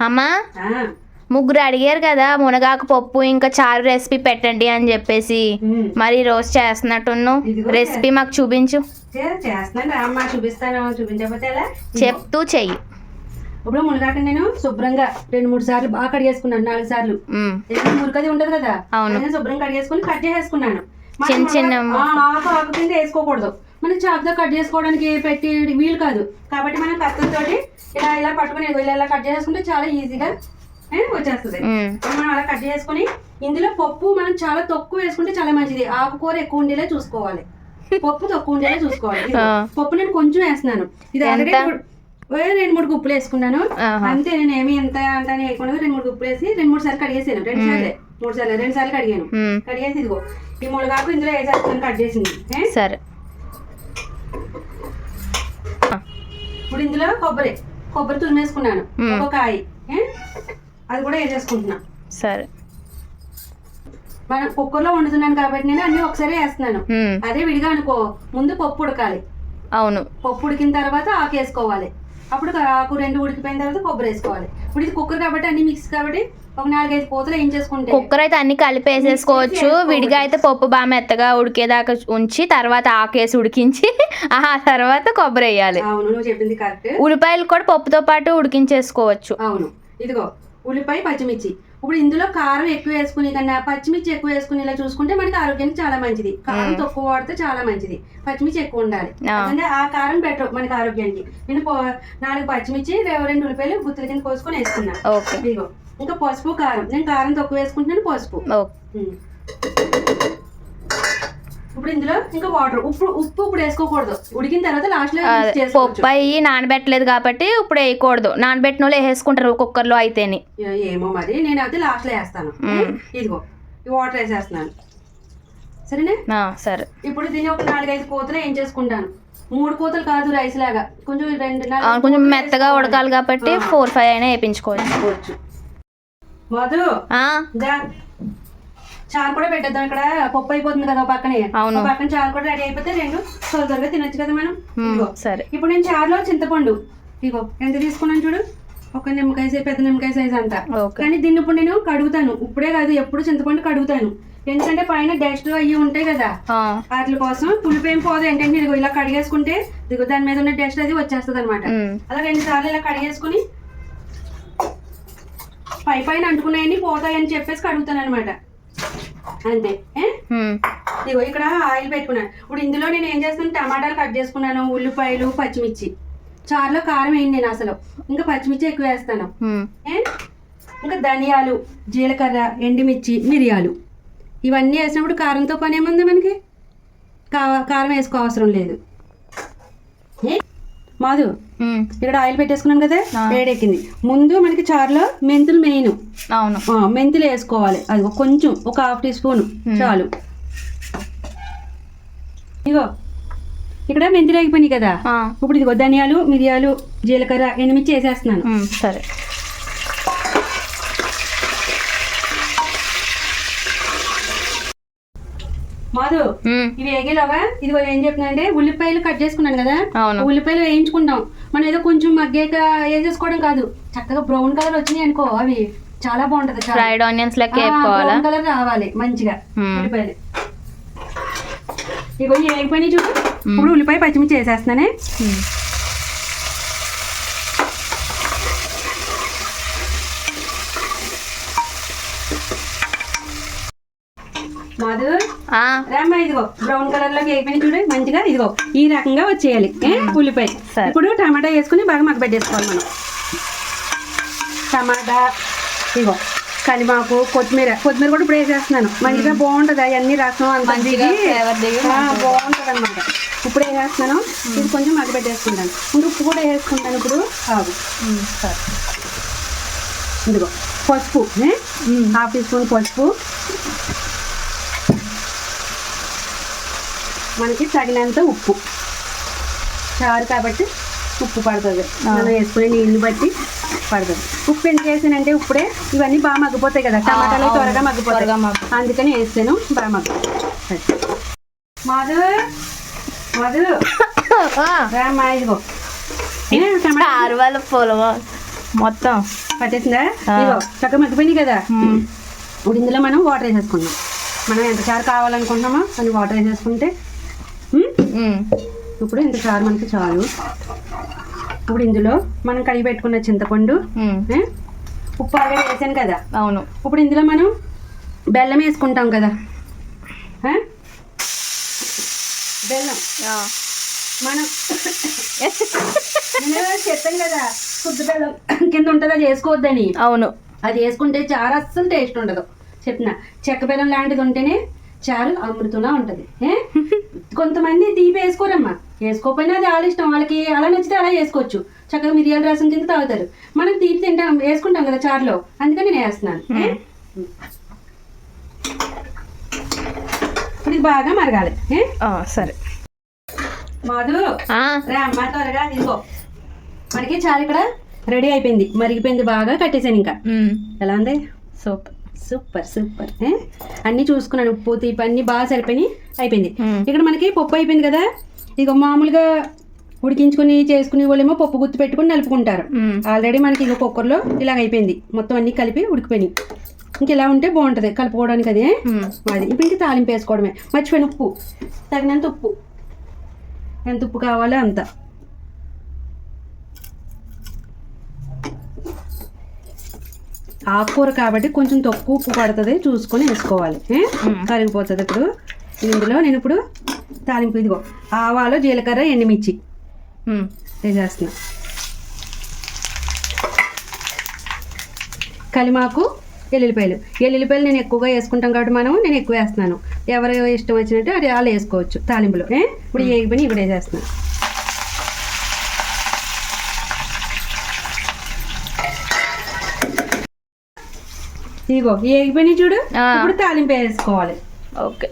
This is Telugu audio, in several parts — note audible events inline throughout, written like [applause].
అమ్మా? ముగ్గురు అడిగారు కదా మునగాకు పప్పు ఇంకా చారు రెసిపీ పెట్టండి అని చెప్పేసి. మరి రోజు చేస్తున్నట్టున్నావు ఇదిగో రెసిపీ మాకు చూపించు. చెప్తూ చెయ్యి. ఇప్పుడు మునగాక నేను శుభ్రంగా రెండు మూడు సార్లు బాగా కడిగేసుకున్నాను నాలుగు సార్లు. మురికది ఉండదు కదా. అవును. అదే శుభ్రం కడిగేసుకుని కట్ చేసేసుకున్నాను. మనం చిన్న చిన్న ఆకు ఆకు కింద వేసుకోకూడదు. మనం చాకుతో కట్ చేసుకోవడానికి పెట్టి వీలు కాదు. కాబట్టి మనం కత్తితోటి ఇలా ఇలా పట్టుకుని ఇలా ఇలా కట్ చేసుకుంటే చాలా ఈజీగా వచ్చేస్తుంది. మనం అలా కట్ చేసుకుని ఇందులో పప్పు మనం చాలా తక్కువ వేసుకుంటే చాలా మంచిది. ఆకుకూర ఎక్కువ ఉండేలా చూసుకోవాలి. పప్పు తక్కువ ఉండేలా చూసుకోవాలి. పప్పు నేను కొంచెం వేస్తున్నాను. ఇది ఆల్రెడీ రెండు మూడు గుప్పులు వేసుకున్నాను. అంతే నేను ఏమి ఎంత అంత అని వేయకుండా రెండు మూడు గుప్పులు వేసి రెండు మూడు సార్లు కడిగేసాను రెండు సార్లు మూడు సార్లు రెండు సార్లు కడిగాను. కడిగేసి ఇదిగో ఈ మునగాకు ఇందులో వేసేస్తాను కట్ చేసింది? సరే. ఇప్పుడు ఇందులో కొబ్బరి కొబ్బరి తురిమేసుకున్నాను. ఒక కాయ? అది కూడా వేసేసుకుంటున్నా. సరే. మనం కుక్కర్లో వండుతున్నాను కాబట్టి నేను అన్ని ఒకసారి వేస్తున్నాను. అదే విడిగా అనుకో ముందు పప్పు ఉడకాలి. అవును. పప్పు ఉడికిన తర్వాత ఆకు వేసుకోవాలి అప్పుడు ఆకు రెండు ఉడికిపోయిన తర్వాత కొబ్బరి వేసుకోవాలి. ఇప్పుడు ఇది కుక్కర్ కాబట్టి అన్ని మిక్స్ కాబట్టి ఒక నాలుగైదు పూతలు ఏం చేసుకుంటే కుక్కర్ అయితే అన్ని కలిపి వేసేసుకోవచ్చు. విడిగా అయితే పప్పు బాగా మెత్తగా ఉడికేదాకా ఉంచి తర్వాత ఆకేసి ఉడికించి [laughs] ఆ తర్వాత కొబ్బరి వేయాలి. అవును నువ్వు చెప్పింది కరెక్ట్ ఉల్లిపాయలు కూడా పప్పుతో పాటు ఉడికించేసుకోవచ్చు. అవును. ఇదిగో ఉల్లిపాయ పచ్చిమిర్చి. ఇప్పుడు ఇందులో కారం ఎక్కువ వేసుకునే కన్నా పచ్చిమిర్చి ఎక్కువ వేసుకునేలా చూసుకుంటే మనకి ఆరోగ్యానికి చాలా మంచిది. కారం. తక్కువ వాడితే చాలా మంచిది. పచ్చిమిర్చి ఎక్కువ ఉండాలి. అంటే ఆ కారం బెటర్ మనకి ఆరోగ్యానికి. నేను నాలుగు పచ్చిమిర్చి రెండు ఉల్లిపాయలు గుత్తుల కింద కోసుకొని వేసుకున్నా. ఓకే. ఇదిగో. ఇంకా పసుపు కారం. నేను కారం తక్కువ వేసుకుంటున్నాను పసుపు. ఇప్పుడు ఇందులో ఇంకా వాటర్ ఉప్పు ఉప్పు ఇప్పుడు వేసుకోకూడదు ఉడికిన తర్వాత లాస్ట్లో అదే, mix చేసుకోవచ్చు. పప్పు అయ్యి నానబెట్టలేదు కాబట్టి ఇప్పుడు వేయకూడదు నానబెట్టిన వాళ్ళు వేసేసుకుంటారు కుక్కర్లో అయితేని ఏ- ఏమో మరి నేను అయితే లాస్ట్లో వేస్తాను. ఇదిగో వాటర్ వేసేస్తున్నాను సరేనా సరే ఇప్పుడు దీన్ని ఒక నాలుగైదు కూతలు ఏం చేసుకుంటాను మూడు కూతలు కాదు రైస్ లాగా కొంచెం రెండు నాలుగు కొంచెం మెత్తగా. ఉడకాలి కాబట్టి. ఫోర్ ఫైవ్ అయినా వేయించుకోవచ్చు. మధు. చారు కూడా పెట్టేద్దాం ఇక్కడ. పప్పు అయిపోతుంది కదా పక్కనే. అవును. పక్కన చారు కూడా రెడీ అయిపోతే రెండు. త్వర త్వరగా తినొచ్చు కదా మనం. ఇదిగో. సరే. ఇప్పుడు నేను చారులో చింతపండు. ఇగో ఎంత తీసుకున్నాను చూడు? ఒక నిమ్మకాయ సైజ్ పెద్ద నిమ్మకాయ సైజ్ అంతా. ఓకే. కానీ దీన్ని ఇప్పుడు నేను కడుగుతాను. ఇప్పుడే కాదు ఎప్పుడు చింతపండు కడుగుతాను. ఎందుకంటే పైన డస్ట్ అయ్యి ఉంటాయి కదా. వాటి కోసం పులిపేం పోదు. ఏంటంటే ఇదిగో ఇలా కడిగేసుకుంటే ఇదిగో దాని మీద ఉన్న డస్ట్ అది వచ్చేస్తుంది అనమాట అలా రెండు సార్లు ఇలా కడిగేసుకుని పై పైన అంటుకున్నాయని పోతాయని చెప్పేసి కడుగుతాను అనమాట అంతే. ఇదిగో ఇక్కడ ఆయిల్ పెట్టుకున్నాను. ఇప్పుడు ఇందులో నేను ఏం చేస్తాను టమాటాలు కట్ చేసుకున్నాను ఉల్లిపాయలు పచ్చిమిర్చి. చారులో కారం వేయండి నేను అసలు. ఇంకా పచ్చిమిర్చి ఎక్కువ వేస్తాను? ఇంకా ధనియాలు జీలకర్ర ఎండుమిర్చి మిరియాలు. ఇవన్నీ వేసినప్పుడు కారంతో పని ఏముంది మనకి? కారం వేసుకో అవసరం లేదు? మాధు ఇక్కడ ఆయిల్ పెట్టేసుకున్నాం కదా. వేడెక్కింది. ముందు మనకి చారులో మెంతులు మెయిన్. అవును. మెంతులు వేసుకోవాలి. అది కొంచెం ఒక హాఫ్ టీ స్పూన్. చాలు. ఇగో ఇక్కడ మెంతులు అయిపోయినాయి కదా. ఇప్పుడు ఇదిగో ధనియాలు మిరియాలు జీలకర్ర ఎండుమిర్చి వేసేస్తున్నాను. సరే. మాధు ఇవి వేగేలాగా ఇదిగో ఏం చెప్తున్నా అంటే ఉల్లిపాయలు కట్ చేసుకున్నాను కదా ఉల్లిపాయలు వేయించుకుంటాం. మనం ఏదో కొంచెం మగ్గాక వేసేసుకోవడం కాదు. చక్కగా బ్రౌన్ కలర్ వచ్చినాయి అనుకో అవి చాలా బాగుంటది. ఫ్రైడ్ ఆనియన్స్ లెక్క బ్రౌన్ కలర్ రావాలి మంచిగా. ఉల్లిపాయలు. ఇగో ఈ వేగిపోయినాయి చూడు. ఇప్పుడు ఉల్లిపాయ పచ్చిమిర్చి వేసేస్తున్నానే. మాధు రామ్మా ఇదిగో బ్రౌన్ కలర్లోకి వేగిపోయినాయి చూడు మంచిగా ఇదిగో ఈ రకంగా వచ్చేయాలి? ఉల్లిపాయ. ఇప్పుడు టమాటా వేసుకుని బాగా మగ్గబెట్టేసుకోవాలి మనం. టమాటా ఇగో కలిమాకు కొత్తిమీర. కొత్తిమీర కూడా ఇప్పుడు వేసేస్తున్నాను. మంచిగా బాగుంటుంది అవన్నీ రసం అంత బాగుంటుంది అనమాట ఇప్పుడు వేసేస్తున్నాను ఇది కొంచెం మగ్గబెట్టేసుకుంటాను ఇంకా ఉప్పు కూడా వేసుకుంటాను ఇప్పుడు. ఆగు. సరే. ఇదిగో పసుపు హాఫ్ టీ స్పూన్ పసుపు. మనకి తగినంత ఉప్పు. చారు కాబట్టి ఉప్పు పడుతుంది. మనం వేసుకునే నీళ్ళు బట్టి పడుతుంది. ఉప్పు ఎందుకు వేసానంటే ఇప్పుడే ఇవన్నీ బాగా మగ్గిపోతాయి కదా టమాటాలు. త్వరగా మగ్గిపోతాయి. అందుకని వేసాను బాగా మగ్గు మధు మధు. [coughs] ఆ, రామ్మా ఇదిగో. ఏ, టమాటా? చారు వాళ్ళ మొత్తం. పట్టేసిందా. ఇగో చక్కగా మగ్గిపోయింది కదా. ఇప్పుడు ఇందులో మనం వాటర్ వేసేసుకున్నాం మనం ఎంత చారు కావాలనుకుంటున్నామో అని వాటర్ వేసేసుకుంటే. ఇప్పుడు ఇంత చారు మనకి చాలు. ఇప్పుడు ఇందులో మనం కడిగి పెట్టుకున్న చింతపండు? ఉప్పు ఆల్రెడీ వేసాను కదా. అవును. ఇప్పుడు ఇందులో మనం బెల్లం వేసుకుంటాం కదా? బెల్లం. మనం [laughs] నేను చెప్పాను కదా శుద్ధ బెల్లం కింద ఉంటుంది అది వేసుకోవద్దని. అవును. అది వేసుకుంటే చారు అస్సలు టేస్ట్ ఉండదు. చెప్తున్నా చెక్క బెల్లం లాంటిది ఉంటేనే చారు అమృతంలా ఉంటుంది? [laughs] కొంతమంది తీపి వేసుకోరమ్మా. వేసుకోకపోయినా అది వాళ్ళ ఇష్టం. వాళ్ళకి అలా నచ్చితే అలా వేసుకోవచ్చు. చక్కగా మిరియాల రసం కింద తాగుతారు. మనం తీపి తింటాం వేసుకుంటాం కదా చారులో. అందుకని నేను వేస్తున్నాను? ఇప్పుడు ఇది బాగా మరగాలి. సరే. మాధు ఆ, రా అమ్మ త్వరగా ఇదిగో. మనకి చారు ఇక్కడ రెడీ అయిపోయింది. మరిగిపోయింది బాగా. కట్టేసాను ఇంకా. ఎలా ఉంది? సూపర్. Super super? అన్నీ చూసుకున్నాను. ఉప్పు తీపి అన్నీ బాగా సరిపోయి అయిపోయింది. ఇక్కడ మనకి పప్పు అయిపోయింది కదా? ఇక మామూలుగా ఉడికించుకుని చేసుకునే వాళ్ళేమో పప్పు గుర్తు పెట్టుకుని నలుపుకుంటారు. ఆల్రెడీ మనకి ఇంకో కుక్కర్లో ఇలాగ అయిపోయింది. మొత్తం అన్నీ కలిపి ఉడికిపోయినాయి. ఇంక ఇలా ఉంటే బాగుంటుంది కలుపుకోవడానికి అది. అది ఇప్పుడు ఇంక తాలింపు వేసుకోవడమే. మర్చిపోయిన ఉప్పు. తగినంత ఉప్పు. ఎంత ఉప్పు కావాలో అంత. ఆకుకూర కాబట్టి కొంచెం తక్కువ ఉప్పు పడుతుంది. చూసుకొని వేసుకోవాలి. కరిగిపోతుంది ఇప్పుడు. ఇందులో నేను ఇప్పుడు తాలింపు ఇదిగో ఆవాలు జీలకర్ర ఎండుమిర్చి. వేసేస్తున్నా కలిమాకు ఎల్లుల్లిపాయలు. ఎల్లుల్లిపాయలు నేను ఎక్కువగా వేసుకుంటాం కాబట్టి మనం నేను ఎక్కువ వేస్తున్నాను. ఎవరు ఇష్టం వచ్చినట్టు అది వాళ్ళు వేసుకోవచ్చు తాలింపులో? ఇప్పుడు ఏ పని ఇప్పుడు వేసేస్తున్నాను ఇగో ఏ పని చూడు. ఇప్పుడు తాలింపు వేసుకోవాలి ఓకే.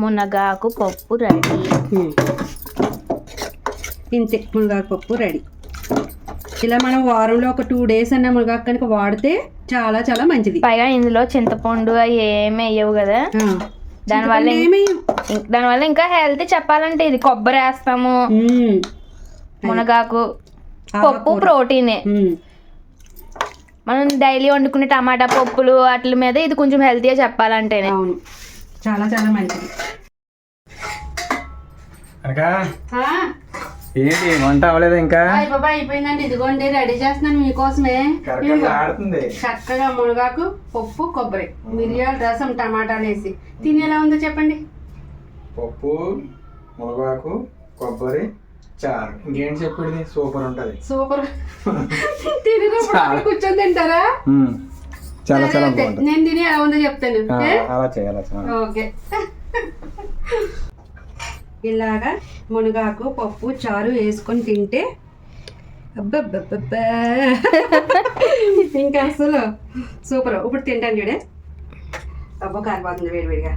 మునగాకు పప్పు రెడీ. ఇంతే మునగాకు పప్పు రెడీ ఇలా మనం వారంలో ఒక టూ డేస్ అన్న మునగాకు కనుక వాడితే చాలా చాలా మంచిది. పైగా ఇందులో చింతపండు అవి ఏమి వేయవు కదా. దానివల్ల దానివల్ల ఇంకా హెల్తీ చెప్పాలంటే ఇది కొబ్బరి వేస్తాము. మునగాకు. పప్పు ప్రోటీనే. మనం డైలీ వండుకునే టమాటా పప్పులు వాటి మీద ఇది కొంచెం హెల్తీగా చెప్పాలంటేనే. అవును. చాలా చాలా మంచిది. ఆ, ఏంటి వంట అవ్వలేదు ఇంకా? బాబా అయిపోయిందండి. ఇదిగోండి రెడీ చేస్తున్నాను మీకోసమే. ఆడుతుంది చక్కగా మునగాకు పప్పు కొబ్బరి. మిరియాల రసం టమాటాలు వేసి తిని ఎలా ఉందో చెప్పండి. పప్పు మునగాకు కొబ్బరి చారు. ఇంకేంటి చెప్పేది సూపర్ ఉంటది. సూపర్. [laughs] తినేటప్పుడు కూర్చొని తింటారా. చాలా చాలా నేను తిని ఎలా ఉందో చెప్తాను. అలా చేయాలి. ఓకే. [laughs] ఇలాగా మునగాకు పప్పు చారు వేసుకొని తింటే అబ్బబ్బబ్బబ్బా. ఇంకా అసలు సూపర్. ఇప్పుడు తింటాను చూడే. అబ్బో కారిపోతుంది వేడివేడిగా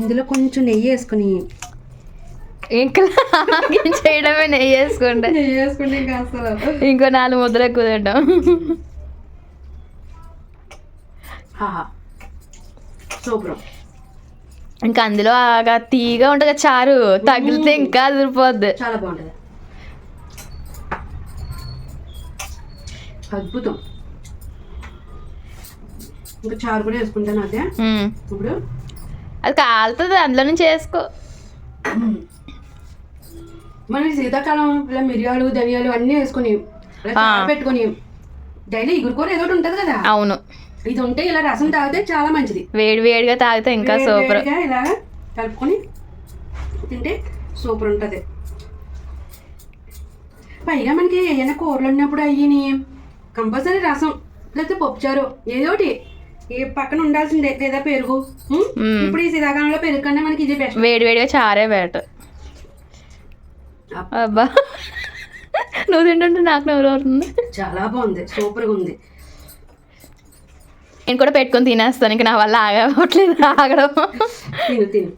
ఇందులో కొంచెం నెయ్యి వేసుకుని. ఇంకా చేయడమే నెయ్యి వేసుకుంటే. నెయ్యి వేసుకుంటే ఇంకా అసలు. ఇంకో నాలుగు ముద్దలు ఎక్కువ తింటాం. సూపర్. ఇంకా అందులో ఆగా తీగా ఉంటుంది కదా చారు తగిలితే ఇంకా అదిరిపోద్ది. చాలా బాగుంటుంది. అద్భుతం. ఇంకా చారు కూడా వేసుకుంటాను అదే. ఇప్పుడు? అది కాలుతుంది అందులో నుంచి వేసుకో. మనం శీతాకాలం ఇలా మిరియాలు ధనియాలు అన్నీ వేసుకొని పెట్టుకొని డైలీ ఇగురుకూర ఏదో ఒకటి ఉంటుంది కదా? అవును. ఇది ఉంటే ఇలా రసం తాగితే చాలా మంచిది. వేడి వేడిగా తాగితే ఇంకా సూపర్. ఇలా కలుపుకొని తింటే సూపర్ ఉంటుంది. పైగా మనకి ఏదైనా కూరలు ఉన్నప్పుడు అయ్యి కంపల్సరీ రసం లేకపోతే పప్పుచారు ఏదో ఒకటి. ఈ పక్కన ఉండాల్సిందే లేదా పెరుగు. ఇప్పుడు ఈ శీతాకాలంలో పెరుగు కన్నా మనకి ఇది బెస్ట్ వేడి వేడిగా చారే బెటర్. అబ్బా. నువ్వు తింటుంటే నాకు నవ్వు అవుతుంది చాలా బాగుంది సూపర్గా ఉంది. నేను కూడా పెట్టుకొని తినేస్తాను ఇంకా నా వల్ల ఆగవట్లేదు ఆగడం. తిను తిను.